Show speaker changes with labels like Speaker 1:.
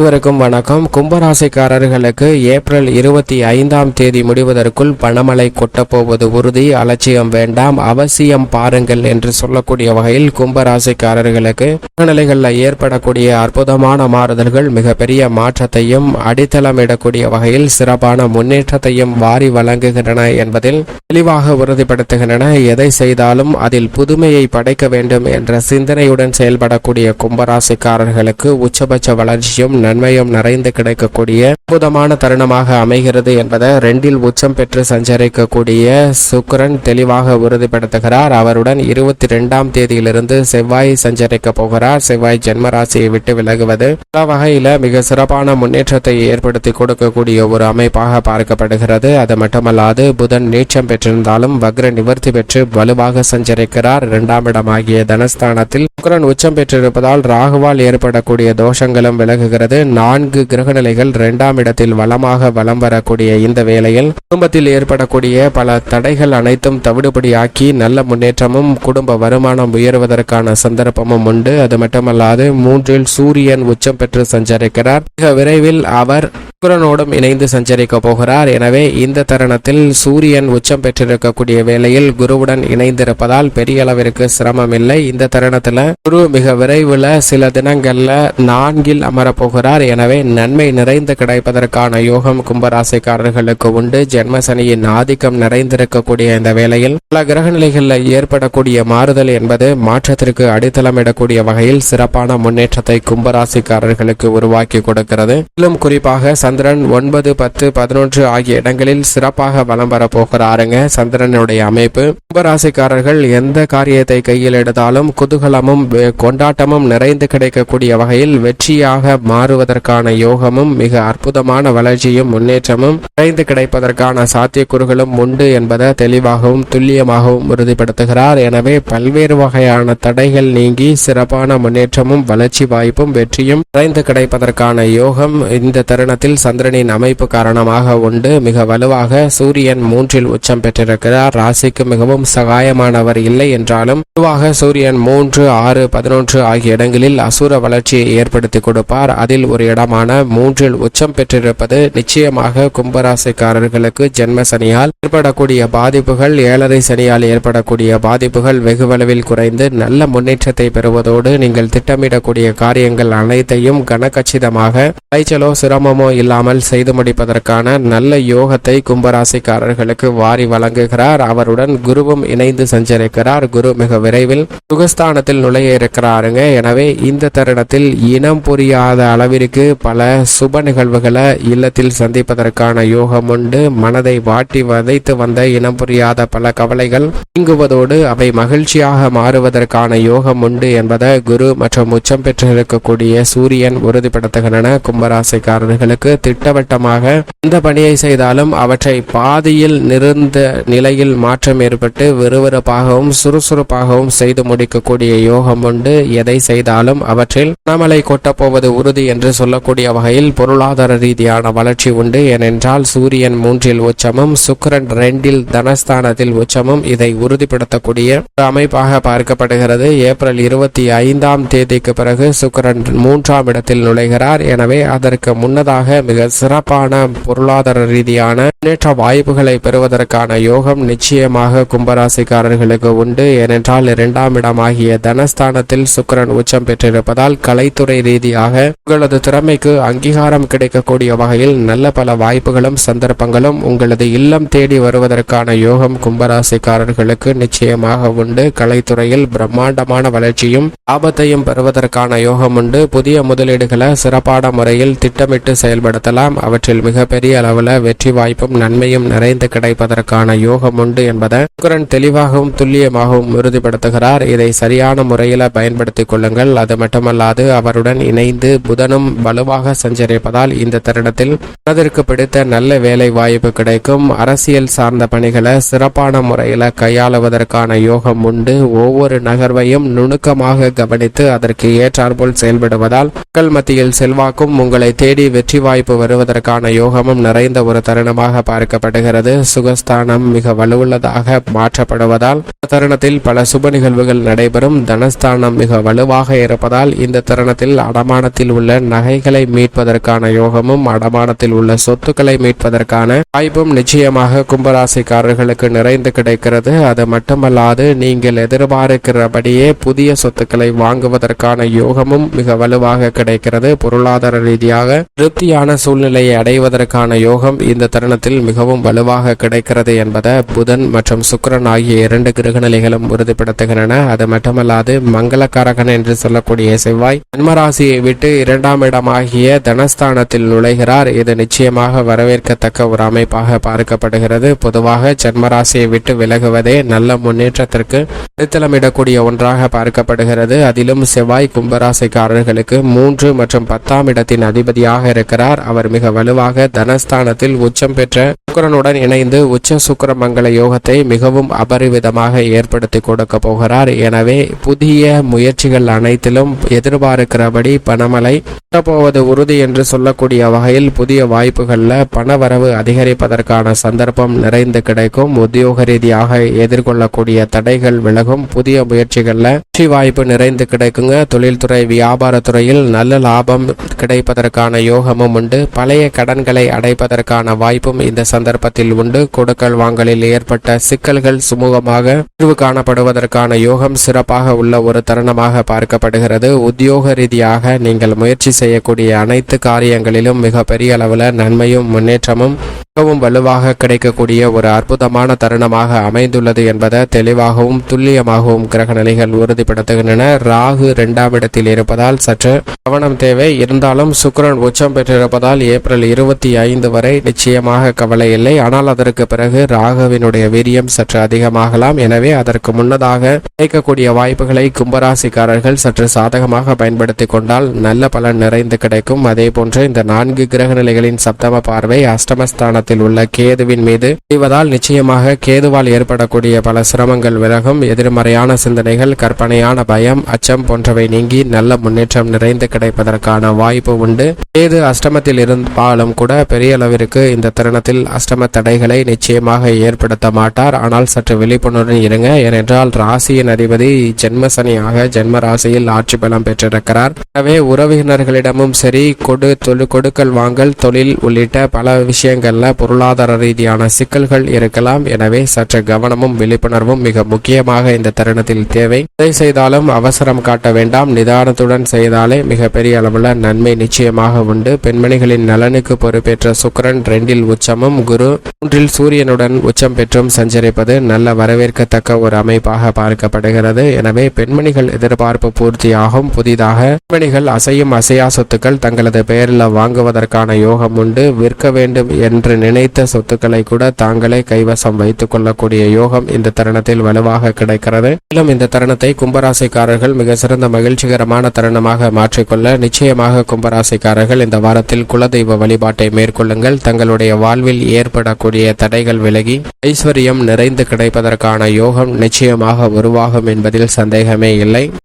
Speaker 1: அனைவருக்கும் வணக்கம். கும்பராசிக்காரர்களுக்கு ஏப்ரல் இருபத்தி ஐந்தாம் தேதி முடிவதற்குள் பணமழை கொட்டப்போவது உறுதி. அலட்சியம் வேண்டாம். அவசியம் பாருங்கள் என்று சொல்லக்கூடிய வகையில் கும்பராசிக்காரர்களுக்கு நிலைகளில் ஏற்படக்கூடிய அற்புதமான மாறுதல்கள் மிகப்பெரிய மாற்றத்தையும் அடித்தளமிடக்கூடிய வகையில் சிறப்பான முன்னேற்றத்தையும் வாரி வழங்குகின்றன என்பதில் தெளிவாக உறுதிப்படுத்துகின்றன. எதை செய்தாலும் அதில் புதுமையை படைக்க வேண்டும் என்ற சிந்தனையுடன் செயல்படக்கூடிய கும்பராசிக்காரர்களுக்கு உச்சபட்ச வளர்ச்சியும் நன்மையும் நிறைந்து கிடைக்கக்கூடிய அற்புதமான தருணமாக அமைகிறது என்பதை ரெண்டில் உச்சம் பெற்று சஞ்சரிக்கக்கூடிய சுக்கரன் தெளிவாக உறுதிப்படுத்துகிறார். அவருடன் இருபத்தி ரெண்டாம் தேதியிலிருந்து செவ்வாய் சஞ்சரிக்க போகிறார். செவ்வாய் ஜென்மராசியை விட்டு விலகுவது பல வகையில மிக சிறப்பான முன்னேற்றத்தை ஏற்படுத்தி கொடுக்கக்கூடிய ஒரு அமைப்பாக பார்க்கப்படுகிறது. அது மட்டுமல்லாது புதன் நீச்சம் பெற்றிருந்தாலும் வக்ர நிவர்த்தி பெற்று வலுவாக சஞ்சரிக்கிறார். இரண்டாம் இடமாகிய தனஸ்தானத்தில் சுக்கரன் உச்சம் பெற்றிருப்பதால் ராகுவால் ஏற்படக்கூடிய தோஷங்களும் விலகுகிறது. நான்கு கிரகநிலைகள் இரண்டாம் இடத்தில் வளமாக வலம் வரக்கூடிய இந்த வேளையில் குடும்பத்தில் ஏற்படக்கூடிய பல தடைகள் அனைத்தும் தவிடுபடியாக்கி நல்ல முன்னேற்றமும் குடும்ப வருமானம் உயர்வதற்கான சந்தர்ப்பமும் உண்டு. அது மட்டுமல்லாது மூன்றில் சூரியன் உச்சம் பெற்று சஞ்சரிக்கிறார். மிக விரைவில் அவர் சுக்கரனோடும் இணைந்து சஞ்சரிக்க போகிறார். எனவே இந்த தருணத்தில் சூரியன் உச்சம் பெற்றிருக்கக்கூடிய வேளையில் குருவுடன் இணைந்திருப்பதால் பெரிய அளவிற்கு சிரமம் இல்லை இந்த தருணத்துல குரு மிக விரைவில் சில தினங்கள்ல நான்கில் அமரப்போகிறார். எனவே நன்மை நிறைந்து கிடைப்பதற்கான யோகம் கும்பராசிக்காரர்களுக்கு உண்டு. ஜென்மசனியின் ஆதிக்கம் நிறைந்திருக்கக்கூடிய இந்த வேளையில் பல கிரக நிலைகளில் ஏற்படக்கூடிய மாறுதல் என்பது மாற்றத்திற்கு அடித்தளமிடக்கூடிய வகையில் சிறப்பான முன்னேற்றத்தை கும்பராசிக்காரர்களுக்கு உருவாக்கி கொடுக்கிறது. மேலும் குறிப்பாக சந்திரன் ஒன்பது பத்து பதினொன்று ஆகிய இடங்களில் சிறப்பாக வலம் வர போகிறாருங்க. சந்திரனுடைய அமைப்பு. கும்பராசிக்காரர்கள் எந்த காரியத்தை கையில் எடுத்தாலும் குதூகலமும் கொண்டாட்டமும் நிறைந்து கிடைக்கக்கூடிய வகையில் வெற்றியாக மாறுவதற்கான யோகமும் மிக அற்புதமான வளர்ச்சியும் முன்னேற்றமும் நிறைந்து கிடைப்பதற்கான சாத்தியக்கூறுகளும் உண்டு என்பதை தெளிவாகவும் துல்லியமாகவும் உறுதிப்படுத்துகிறார். எனவே பல்வேறு வகையான தடைகள் நீங்கி சிறப்பான முன்னேற்றமும் வளர்ச்சி வாய்ப்பும் வெற்றியும் நிறைந்து கிடைப்பதற்கான யோகம் இந்த தருணத்தில் சந்திரனின் அமைப்பு காரணமாக உண்டு. மிக வலுவாக சூரியன் மூன்றில் உச்சம் பெற்றிருக்கிறார். ராசிக்கு மிகவும் சகாயமானவர் இல்லை என்றாலும் பொதுவாக சூரியன் மூன்று ஆறு பதினொன்று ஆகிய இடங்களில் அசுர வளர்ச்சியை ஏற்படுத்தி கொடுப்பார். அதில் ஒரு இடமான மூன்றில் உச்சம் பெற்றிருப்பது நிச்சயமாக கும்பராசிக்காரர்களுக்கு ஜென்ம சனியால் ஏற்படக்கூடிய பாதிப்புகள் ஏழரை சனியால் ஏற்படக்கூடிய பாதிப்புகள் வெகுவளவில் குறைந்து நல்ல முன்னேற்றத்தை பெறுவதோடு நீங்கள் திட்டமிடக்கூடிய காரியங்கள் அனைத்தையும் கனகச்சிதமாக அலைச்சலோ சிரமமோ இல்லை இல்லாமல் செய்து முடிப்பதற்கான நல்ல யோகத்தை கும்பராசிக்காரர்களுக்கு வாரி வழங்குகிறார். அவருடன் குருவும் இணைந்து சஞ்சரிக்கிறார். குரு மிக விரைவில் சுகஸ்தானத்தில் நுழைய இருக்கிறாருங்க. எனவே இந்த தருணத்தில் இனம் புரியாத அளவிற்கு பல சுப நிகழ்வுகளை இல்லத்தில் சந்திப்பதற்கான யோகம் உண்டு. மனதை வாட்டி வதைத்து வந்த இனம் புரியாத பல கவலைகள் நீங்குவதோடு அவை மகிழ்ச்சியாக மாறுவதற்கான யோகம் உண்டு என்பதை குரு மற்றும் உச்சம் பெற்றிருக்கக்கூடிய சூரியன் உறுதிப்படுத்துகின்றன. கும்பராசிக்காரர்களுக்கு திட்டவட்டமாக எந்த பணியை செய்தாலும் அவற்றை பாதியில் நிறுந்த நிலையில் மாற்றம் ஏற்பட்டு விறுவிறுப்பாகவும் சுறுசுறுப்பாகவும் செய்து முடிக்கக்கூடிய யோகம் உண்டு. எதை செய்தாலும் அவற்றில் பணமலை கொட்டப்போவது உறுதி என்று சொல்லக்கூடிய வகையில் பொருளாதார ரீதியான வளர்ச்சி உண்டு. ஏனென்றால் சூரியன் மூன்றில் உச்சமும் சுக்கிரன் ரெண்டில் தனஸ்தானத்தில் உச்சமும் இதை உறுதிப்படுத்தக்கூடிய ஒரு அமைப்பாக பார்க்கப்படுகிறது. ஏப்ரல் இருபத்தி ஐந்தாம் தேதிக்கு பிறகு சுக்கிரன் மூன்றாம் இடத்தில் நுழைகிறார். எனவே அதற்கு முன்னதாக மிக சிறப்பான பொருளாதார ரீதியான முன்னேற்ற வாய்ப்புகளை பெறுவதற்கான யோகம் நிச்சயமாக கும்பராசிக்காரர்களுக்கு உண்டு. ஏனென்றால் இரண்டாம் இடமாகிய தனஸ்தானத்தில் சுக்கிரன் உச்சம் பெற்றிருப்பதால் கலைத்துறை ரீதியாக உங்களது திறமைக்கு அங்கீகாரம் கிடைக்கக்கூடிய வகையில் நல்ல பல வாய்ப்புகளும் சந்தர்ப்பங்களும் உங்களது இல்லம் தேடி வருவதற்கான யோகம் கும்பராசிக்காரர்களுக்கு நிச்சயமாக உண்டு. கலைத்துறையில் பிரம்மாண்டமான வளர்ச்சியும் ஆபத்தையும் பெறுவதற்கான யோகம் உண்டு. புதிய முதலீடுகளை சிறப்பான முறையில் திட்டமிட்டு பயன்படுத்தலாம். அவற்றில் மிகப்பெரிய அளவில் வெற்றி வாய்ப்பும் நன்மையும் நிறைந்து கிடைப்பதற்கான யோகம் உண்டு என்பதை சுக்கரன் தெளிவாகவும் துல்லியமாகவும் உறுதிப்படுத்துகிறார். இதை சரியான முறையில் பயன்படுத்திக் கொள்ளுங்கள். அது மட்டுமல்லாது அவருடன் இணைந்து புதனும் வலுவாக சஞ்சரிப்பதால் இந்த தருணத்தில் மனதிற்கு பிடித்த நல்ல வேலை வாய்ப்பு கிடைக்கும். அரசியல் சார்ந்த பணிகளை சிறப்பான முறையில் கையாளுவதற்கான யோகம் உண்டு. ஒவ்வொரு நகர்வையும் நுணுக்கமாக கவனித்து அதற்கு ஏற்றாற்போல் செயல்படுவதால் மக்கள் மத்தியில் செல்வாக்கும் உங்களை தேடி வெற்றி வாய்ப்பு வருவதற்கான யோகமும் நிறைந்த ஒரு தருணமாக பார்க்கப்படுகிறது. சுகஸ்தானம் மிக வலுவுள்ளதாக மாற்றப்படுவதால் தருணத்தில் பல சுப நிகழ்வுகள் நடைபெறும். தனஸ்தானம் மிக வலுவாக இருப்பதால் இந்த தருணத்தில் அடமானத்தில் உள்ள நகைகளை மீட்பதற்கான யோகமும் அடமானத்தில் உள்ள சொத்துக்களை மீட்பதற்கான வாய்ப்பும் நிச்சயமாக கும்பராசிக்காரர்களுக்கு நிறைந்து கிடைக்கிறது. அது மட்டுமல்லாது நீங்கள் எதிர்பார்க்கிறபடியே புதிய சொத்துக்களை வாங்குவதற்கான யோகமும் மிக வலுவாக கிடைக்கிறது. பொருளாதார ரீதியாக திருப்தியான சூழ்நிலையை அடைவதற்கான யோகம் இந்த தருணத்தில் மிகவும் வலுவாக கிடைக்கிறது என்பதை புதன் மற்றும் சுக்கிரன் ஆகிய இரண்டு கிரகநிலைகளும் உறுதிப்படுத்துகின்றன. அது மட்டுமல்லாது மங்களக்காரகன் என்று சொல்லக்கூடிய செவ்வாய் ஜன்மராசியை விட்டு இரண்டாம் இடமாகிய தனஸ்தானத்தில் நுழைகிறார். இது நிச்சயமாக வரவேற்கத்தக்க ஒரு அமைப்பாக பார்க்கப்படுகிறது. பொதுவாக ஜன்மராசியை விட்டு விலகுவதே நல்ல முன்னேற்றத்திற்கு அடித்தளமிடக்கூடிய ஒன்றாக பார்க்கப்படுகிறது. அதிலும் செவ்வாய் கும்பராசிக்காரர்களுக்கு மூன்று மற்றும் பத்தாம் இடத்தின் அதிபதியாக இருக்கிறார். அவர் மிக வலுவாக தனஸ்தானத்தில் உச்சம் பெற்ற சுக்கரனுடன் இணைந்து உச்ச சுக்கர மங்கள யோகத்தை மிகவும் அபரிவிதமாக ஏற்படுத்தி கொடுக்க போகிறார். எனவே புதிய முயற்சிகள் அனைத்திலும் எதிர்பார்க்கிறபடி பணமலை போவது உறுதி என்று சொல்லக்கூடிய வகையில் புதிய வாய்ப்புகளில் பணவரவு அதிகரிப்பதற்கான சந்தர்ப்பம் நிறைந்து கிடைக்கும். உத்தியோக ரீதியாக எதிர்கொள்ளக்கூடிய தடைகள் விலகும். புதிய முயற்சிகளில் வெற்றி வாய்ப்பு நிறைந்து கிடைக்குங்க. தொழில்துறை வியாபாரத்துறையில் நல்ல லாபம் கிடைப்பதற்கான யோகமும் உண்டு. பழைய கடன்களை அடைப்பதற்கான வாய்ப்பும் இந்த சந்தர்ப்பத்தில் உண்டு. கொடுக்கல் வாங்கலில் ஏற்பட்ட சிக்கல்கள் சுமூகமாக தீர்வு காணப்படுவதற்கான யோகம் சிறப்பாக உள்ள ஒரு தருணமாக பார்க்கப்படுகிறது. உத்தியோக ரீதியாக நீங்கள் முயற்சி செய்யக்கூடிய அனைத்து காரியங்களிலும் மிக பெரிய அளவில் நன்மையும் முன்னேற்றமும் மிகவும் வலுவாக கிடைக்கக்கூடிய ஒரு அற்புதமான தருணமாக அமைந்துள்ளது என்பதை தெளிவாகவும் துல்லியமாகவும் கிரக நிலைகள் உறுதிப்படுத்துகின்றன. ராகு இரண்டாம் இடத்தில் இருப்பதால் சற்று கவனம் தேவை. இருந்தாலும் சுக்கிரன் உச்சம் பெற்றிருப்பதால் ஏப்ரல் இருபத்தி ஐந்து வரை நிச்சயமாக கவலை இல்லை. ஆனால் அதற்கு பிறகு ராகுவினுடைய வீரியம் சற்று அதிகமாகலாம். எனவே அதற்கு முன்னதாக கிடைக்கக்கூடிய வாய்ப்புகளை கும்பராசிக்காரர்கள் சற்று சாதகமாக பயன்படுத்திக் கொண்டால் நல்ல பலன் நிறைந்து கிடைக்கும். அதே போன்று இந்த நான்கு கிரக நிலைகளின் சப்தம பார்வை அஷ்டமஸ்தானத்தில் உள்ள கேதுவின் மீது செய்வதால் நிச்சயமாக கேதுவால் ஏற்படக்கூடிய பல சிரமங்கள் விலகும் எதிர்மறையான சிந்தனைகள் கற்பனையான பயம் அச்சம் போன்றவை நீங்கி நல்ல முன்னேற்றம் நிறைந்து கிடைப்பதற்கான வாய்ப்பு உண்டு. கேது அஷ்டமத்தில் இருந்தாலும் கூட பெரிய அளவிற்கு இந்த தருணத்தில் அஷ்டம தடைகளை நிச்சயமாக ஏற்படுத்த மாட்டார். ஆனால் சற்று விழிப்புணர்வுடன் இருங்க. ஏனென்றால் ராசியின் அதிபதி ஜென்ம சனியாக ஜென்ம ராசியில் ஆட்சி பலம் பெற்றிருக்கிறார். எனவே உறவினர்களிடமும் சரி கொடு தொழு கொடுக்கல் வாங்கல் தொழில் உள்ளிட்ட பல விஷயங்கள்ல பொருளாதார ரீதியான சிக்கல்கள் இருக்கலாம். எனவே சற்று கவனமும் விழிப்புணர்வும் மிக முக்கியமாக இந்த தருணத்தில் தேவை. எதை செய்தாலும் அவசரம் காட்ட வேண்டாம். நிதானத்துடன் செய்தாலே மிக பெரிய அளவில் நன்மை நிச்சயமாக உண்டு. பெண்மணிகளின் நலனுக்கு பொறுப்பேற்ற சுக்கிரன் ரெண்டில் உச்சமும் குரு மூன்றில் சூரியனுடன் உச்சம் பெற்றும் சஞ்சரிப்பது நல்ல வரவேற்கத்தக்க ஒரு அமைப்பாக பார்க்கப்படுகிறது. எனவே பெண்மணிகள் எதிர்பார்ப்பு பூர்த்தியாகும். புதிதாக பெண்மணிகள் அசையும் அசையா சொத்துக்கள் தங்களது பெயரில் வாங்குவதற்கான யோகம் உண்டு. விற்க வேண்டும் என்று நினைத்த சொத்துக்களை கூட தாங்களே கைவசம் வைத்துக் கொள்ளக்கூடிய யோகம் இந்த தருணத்தில் வலுவாக கிடைக்கிறது. மேலும் இந்த தருணத்தை கும்பராசிக்காரர்கள் மிக சிறந்த மகிழ்ச்சிகரமான தருணமாக மாற்றிக்கொள்ள நிச்சயமாக கும்பராசிக்காரர்கள் இந்த வாரத்தில் குலதெய்வ வழிபாட்டை மேற்கொள்ளுங்கள். தங்களுடைய வாழ்வில் ஏற்படக்கூடிய தடைகள் விலகி ஐஸ்வர்யம் நிறைந்து கிடைப்பதற்கான யோகம் நிச்சயமாக உருவாகும் என்பதில் சந்தேகமே இல்லை.